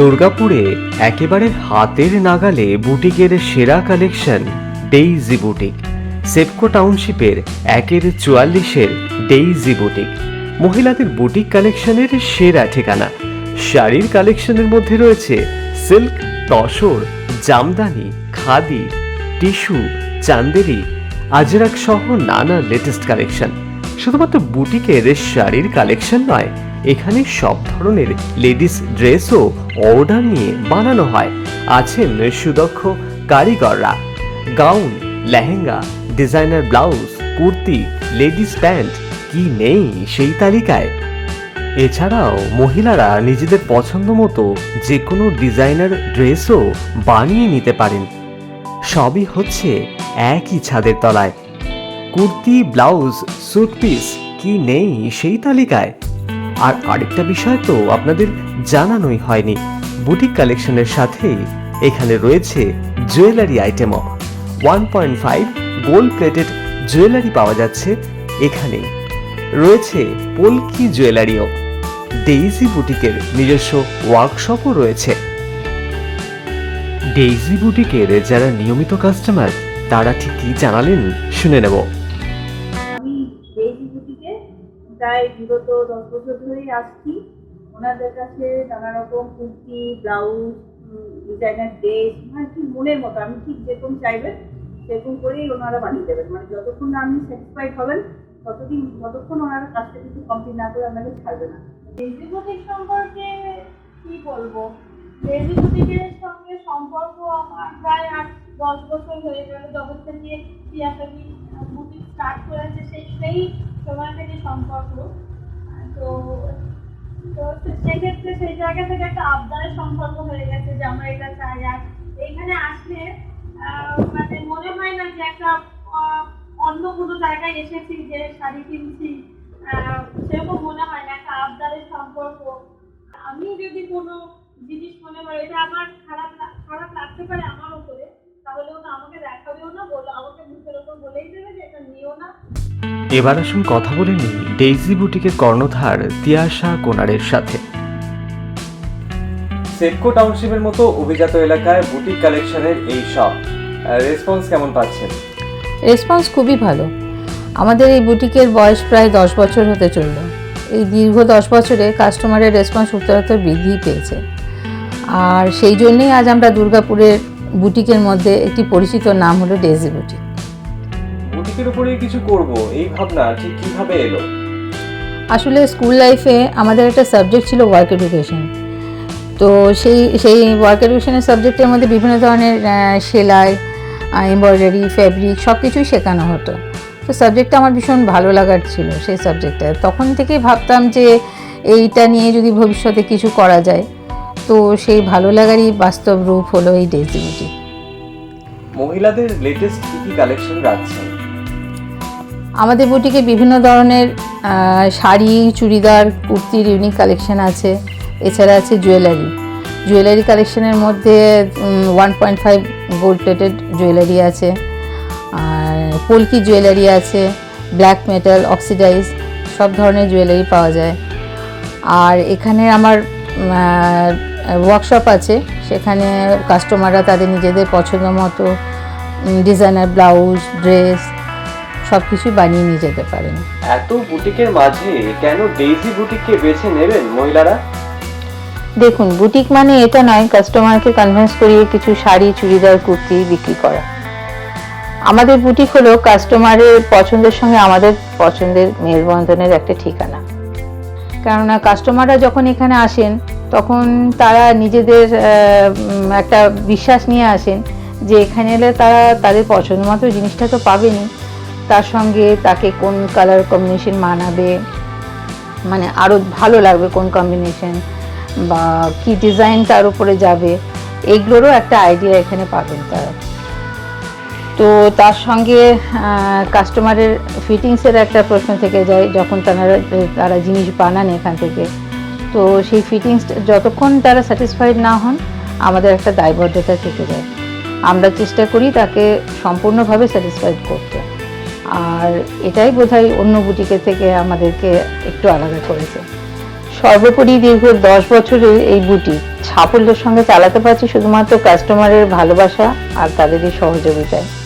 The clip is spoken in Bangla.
দুর্গাপুরে একেবারে হাতের নাগালে বুটিকের সেরা কালেকশন ডেইজি বুটিক। সেপকো টাউনশিপের একের চুয়াল্লিশের ডেইজি বুটিক। মহিলাদের বুটিক কালেকশনের সেরা ঠিকানা। শাড়ির কালেকশনের মধ্যে রয়েছে সিল্ক, তসর, জামদানি, খাদি, টিস্যু, চান্দেরি, আজরাক সহ নানা লেটেস্ট কালেকশন। শুধুমাত্র বুটিকের শাড়ির কালেকশন নয় এখানে সব ধরনের লেডিস ড্রেসও অর্ডার নিয়ে বানানো হয়। আছেন সুদক্ষ কারিগররা। Gown, lehenga, designer blouse, kurti, ladies pant, কি নেই সেই তালিকায়? এছাড়াও মহিলারা নিজেদের পছন্দ মতো যে কোনো ডিজাইনার ড্রেসও বানিয়ে নিতে পারেন। সবই হচ্ছে একই ছাদের তলায়। কুর্তি, ব্লাউজ স্যুট পিস কি নেই সেই তালিকায়? আর আরেকটা বিষয় তো আপনাদের জানানোই হয়নি। বুটিক কালেকশনের সাথেই এখানে রয়েছে jewellery আইটেমও। One point five gold plated jewellery পাওয়া যাচ্ছে এখানে রয়েছে পোলকি জুয়েলারিও। ডেইজি বুটিকের নিজস্ব ওয়ার্কশপও রয়েছে। ডেইজি বুটিকের যারা নিয়মিত কাস্টমার তারা ঠিক কি জানালেন শুনে নেব। প্রায় বিগত দশ বছর ধরেই আসছি। ওনাদের কাছে নানা রকম কুর্তি, ব্লাউজ ডিজাইনার ড্রেস মানে ঠিক মনের মতো, আমি ঠিক যেরকম চাইবেন, সেরকম করেই ওনারা বানিয়ে দেবেন। মানে যতক্ষণ না আপনি স্যাটিসফাইড হবেন, ততদিন ততক্ষণ ওনারা কাজটা কিছু কমপ্লিট না করে আপনাকে ছাড়বে না। বুটিক সম্পর্কে কি বলব? বুটিকের সঙ্গে সম্পর্ক আমার প্রায় আট, দশ বছর হয়ে গেল। যখন থেকে টিয়াফাবি বুটিক স্টার্ট করেছে সেই সেই সময় থেকে সম্পর্ক। তো তো সেক্ষেত্রে সেই জায়গা থেকে একটা আবদারের সম্পর্ক হয়ে গেছে যে আমরা এটা চাই। আর এইখানে আসলে মানে মনে হয় না যে একটা অন্য কোনো জায়গায় এসেছি যে শাড়ি কিনছি। সেরকম মনে হয় না, একটা আবদারের সম্পর্ক। আমি যদি কোনো জিনিস মনে করি, এটা আমার এবার আসুন কথা বলে নিই ডেইজি বুটিকের কর্ণধার তিয়াশা কোনারের সাথে। সেপকো টাউনশিপের মতো অভিজাত এলাকায় বুটিক কালেকশনের এই শপ রেসপন্স কেমন পাচ্ছেন? রেসপন্স খুবই ভালো। আমাদের এই বুটিকের বয়স প্রায় দশ বছর হতে চলল। এই দীর্ঘ দশ বছরে কাস্টমারের রেসপন্স উত্তরোত্তর বৃদ্ধি পেয়েছে। আর সেই জন্যেই আজ আমরা দুর্গাপুরের বুটিকের মধ্যে একটি পরিচিত নাম হলো ডেজি বুটিক বুটিকের উপরে কিছু করব। এই ভাবনা ঠিক কীভাবে এলো? আসলে স্কুল লাইফে আমাদের একটা সাবজেক্ট ছিল ওয়ার্ক এডুকেশন তো সেই সেই ওয়ার্ক এডুকেশনের সাবজেক্টের মধ্যে বিভিন্ন ধরনের সেলাই এমব্রয়ডারি ফ্যাব্রিক সব কিছুই শেখানো হতো। তো সাবজেক্টটা আমার ভীষণ ভালো লাগার ছিল সেই সাবজেক্টটা। তখন থেকেই ভাবতাম যে এইটা নিয়ে যদি ভবিষ্যতে কিছু করা যায় তো সেই ভালো লাগারই বাস্তব রূপ হলো এই ডেজি বুটিক মহিলাদের লেটেস্ট কি কি কালেকশন রাখছেন? আমাদের বুটিকে বিভিন্ন ধরনের শাড়ি, চুড়িদার, কুর্তির ইউনিক কালেকশন আছে। এছাড়া আছে জুয়েলারি জুয়েলারি কালেকশনের মধ্যে one point five gold plated jewellery আছে। আর পোলকি জুয়েলারি আছে ব্ল্যাক মেটাল অক্সিডাইজ সব ধরনের জুয়েলারি পাওয়া যায়। আর এখানে আমার ওয়ার্কশপ আছে। সেখানে কাস্টমাররা তাদের নিজেদের পছন্দ মতো ডিজাইনার ব্লাউজ ড্রেস সব কিছু বানিয়ে নিয়ে যেতে পারেন। এত বুটিকের মাঝে কেন ডেইজি বুটিককে বেছে নেবেন মহিলারা? দেখুন বুটিক মানে এটা নয় কাস্টমারকে কনভিন্স করিয়ে কিছু শাড়ি চুড়িদার কুর্তি বিক্রি করা। আমাদের বুটিক হলো কাস্টমারের পছন্দের সঙ্গে আমাদের পছন্দের মেলবন্ধনের একটা ঠিকানা। কেননা কাস্টমাররা যখন এখানে আসেন তখন তারা নিজেদের একটা বিশ্বাস নিয়ে আসেন যে এখানে এলে তারা তাদের পছন্দ মতো জিনিসটা তো পাবেনই। তার সঙ্গে তাকে কোন কালার কম্বিনেশন মানাবে? মানে আরও ভালো লাগবে কোন কম্বিনেশন বা কি ডিজাইন তার উপরে যাবে? এইগুলোরও একটা আইডিয়া এখানে পাবেন তারা। তো তার সঙ্গে কাস্টমারের ফিটিংসের একটা প্রশ্ন থেকে যায়, যখন তারা তারা জিনিস বানান এখান থেকে। তো সেই ফিটিংস যতক্ষণ তারা স্যাটিসফাইড না হন, আমাদের একটা দায়বদ্ধতা থেকে যায়। আমরা চেষ্টা করি তাকে সম্পূর্ণভাবে স্যাটিসফাইড করতে। আর এটাই বোধহয় অন্য বুটিকে থেকে আমাদেরকে একটু আলাদা করেছে। সর্বোপরি দীর্ঘ দশ বছরের এই বুটি সাফল্যের সঙ্গে চালাতে পারছি শুধুমাত্র কাস্টমারের ভালোবাসা আর তাদেরই সহযোগিতায়।